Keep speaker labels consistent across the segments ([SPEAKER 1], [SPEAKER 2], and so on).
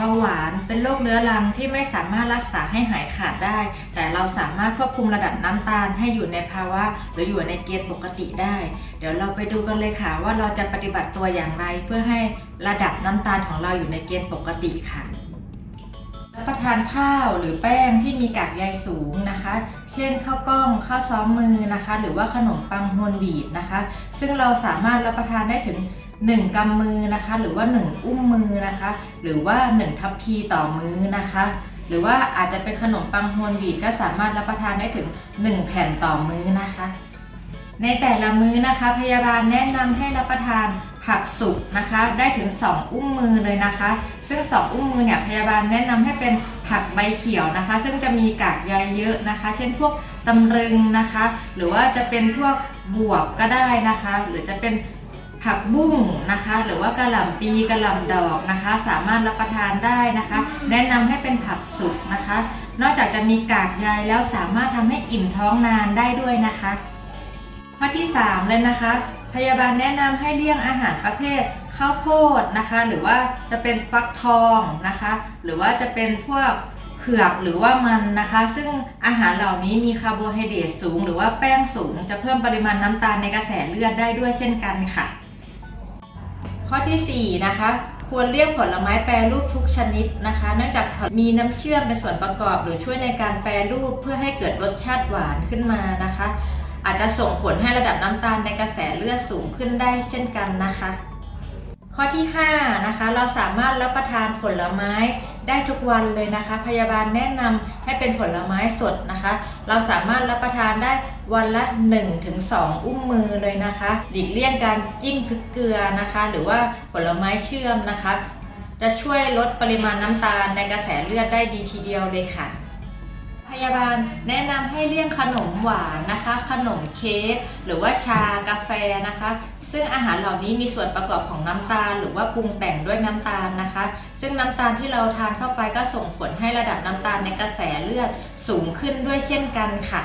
[SPEAKER 1] บาหวานเป็นโรคเรื้อรังที่ไม่สามารถรักษาให้หายขาดได้ แต่เราสามารถควบคุมระดับน้ำตาลให้อยู่ในภาวะ หรืออยู่ในเกณฑ์ปกติได้ เดี๋ยวเราไปดูกันเลยค่ะ ว่าเราจะปฏิบัติตัวอย่างไรเพื่อให้ระดับน้ำตาลของเราอยู่ในเกณฑ์ปกติค่ะ รับประทานข้าวหรือแป้งที่มีกากใยสูงนะคะ เช่นข้าวกล้องข้าวซ้อมมือนะคะ หรือว่าขนมปังโฮลวีตนะคะ ซึ่งเราสามารถรับประทานได้ถึง 1กำมือนะคะ หรือว่า 1 อุ้มมือนะคะ หรือว่า 1 ทัพพีต่อมือนะคะ หรือว่าอาจจะเป็นขนมปังโฮลวีตก็สามารถรับประทานได้ถึง 1 แผ่นต่อมือนะคะ ในแต่ละมื้อนะคะ พยาบาลแนะนำให้รับประทาน ผักสุกนะคะได้ถึง 2 อุ้มมือเลยนะคะ ซึ่ง 2 อุ้มมือเนี่ยพยาบาลแนะนำให้เป็นผักใบเขียวนะคะ ซึ่งจะมีกากใยเยอะนะคะ เช่นพวกตำลึงนะคะ หรือว่าจะเป็นพวกบวบก็ได้นะคะ หรือจะเป็นผักบุ้งนะคะ หรือว่ากระหล่ำปีกระหล่ำดอกนะคะ สามารถรับประทานได้นะคะ แนะนำให้เป็นผักสุกนะคะ นอกจากจะมีกากใยแล้วสามารถทำให้อิ่มท้องนานได้ด้วยนะคะ ข้อที่ 3 เลยนะคะ พยาบาลแนะนำให้เลี่ยงอาหารประเภทข้าวโพดนะคะ หรือว่าจะเป็นฟักทองนะคะ หรือว่าจะเป็นพวกเผือกหรือว่ามันนะคะ ซึ่งอาหารเหล่านี้มีคาร์โบไฮเดรตสูง หรือว่าแป้งสูง จะเพิ่มปริมาณน้ำตาลในกระแสเลือดได้ด้วยเช่นกันค่ะ ข้อทีสี่ 4 นะคะควรเลี่ยงผลไม้แปรรูปทุกชนิดนะคะ เนื่องจากมีน้ำเชื่อมเป็นส่วนประกอบ หรือช่วยในการแปรรูปเพื่อให้เกิดรสชาติหวานขึ้นมานะคะ อาจจะส่งผลให้ระดับน้ำตาลในกระแสเลือดสูงขึ้นได้เช่นกันนะคะ ข้อที่5นะคะเราสามารถรับประทานผลไม้ได้ทุกวันเลยนะคะ พยาบาลแนะนำให้เป็นผลไม้สดนะคะ เราสามารถรับประทานได้วันละ 1-2 อุ้มมือเลยนะคะหลีกเลี่ยงการจิ้มพริกเกลือนะคะ หรือว่าผลไม้เชื่อมนะคะ จะช่วยลดปริมาณน้ำตาลในกระแสเลือดได้ดีทีเดียวเลยค่ะ พยาบาลแนะนำให้เลี่ยงขนมหวานนะคะ ขนมเค้กหรือว่าชากาแฟนะคะ ซึ่งอาหารเหล่านี้มีส่วนประกอบของน้ำตาล หรือว่าปรุงแต่งด้วยน้ำตาลนะคะ ซึ่งน้ำตาลที่เราทานเข้าไปก็ส่งผลให้ระดับน้ำตาลในกระแสเลือดสูงขึ้นด้วยเช่นกันค่ะ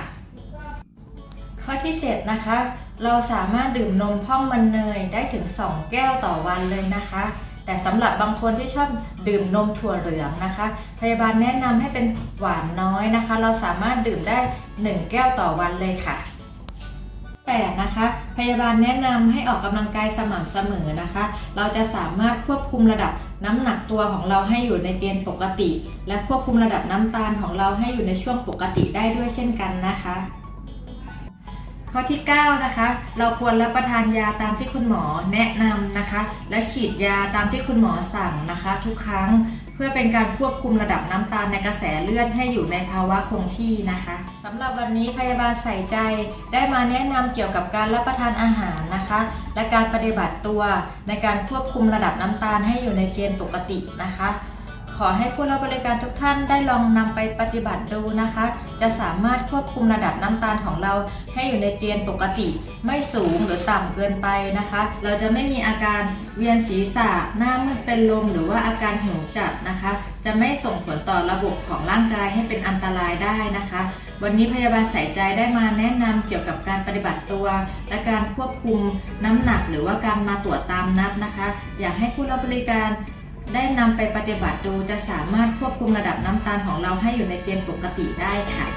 [SPEAKER 1] ข้อที่7นะคะ เราสามารถดื่มนมพ่องมันเนยได้ถึง 2 แก้วต่อวันเลยนะคะ แต่สำหรับบางคนที่ชอบดื่มนมถั่วเหลืองนะคะ พยาบาลแนะนำให้เป็นหวานน้อยนะคะ เราสามารถดื่มได้ 1 แก้วต่อวันเลยค่ะแต่นะคะพยาบาลแนะนำให้ออกกำลังกายสม่ำเสมอนะคะ เราจะสามารถควบคุมระดับน้ำหนักตัวของเราให้อยู่ในเกณฑ์ปกติ และควบคุมระดับน้ำตาลของเราให้อยู่ในช่วงปกติได้ด้วยเช่นกันนะคะ ข้อที่ 9 นะคะ เราควรรับประทานยาตามที่คุณหมอแนะนำนะคะ และฉีดยาตามที่คุณหมอสั่งนะคะ ทุกครั้งเพื่อเป็นการควบคุมระดับน้ำตาลในกระแสเลือดให้อยู่ในภาวะคงที่นะคะสำหรับวันนี้พยาบาลใส่ใจได้มาแนะนำเกี่ยวกับการรับประทานอาหารนะคะ และการปฏิบัติตัวในการควบคุมระดับน้ำตาลให้อยู่ในเกณฑ์ปกตินะคะ อให้ผู้รับบริการทุกท่านได้ลองนำไปปฏิบัติดูนะคะ จะสามารถควบคุมระดับน้ำตาลของเราให้อยู่ในเกณฑ์ปกติ ไม่สูงหรือต่ำเกินไปนะคะ เราจะไม่มีอาการเวียนศีรษะหน้ามืดเป็นลมหรือว่าอาการหิวจัดนะคะ จะไม่ส่งผลต่อระบบของร่างกายให้เป็นอันตรายได้นะคะ วันนี้พยาบาลใส่ใจได้มาแนะนำเกี่ยวกับการปฏิบัติตัว และการควบคุมน้ำหนักหรือว่าการมาตรวจตามนัดนะคะ อยากให้ผู้รับบริการ ได้นำไปปฏิบัติดูจะสามารถควบคุมระดับน้ำตาลของเราให้อยู่ในเกณฑ์ปกติได้ค่ะ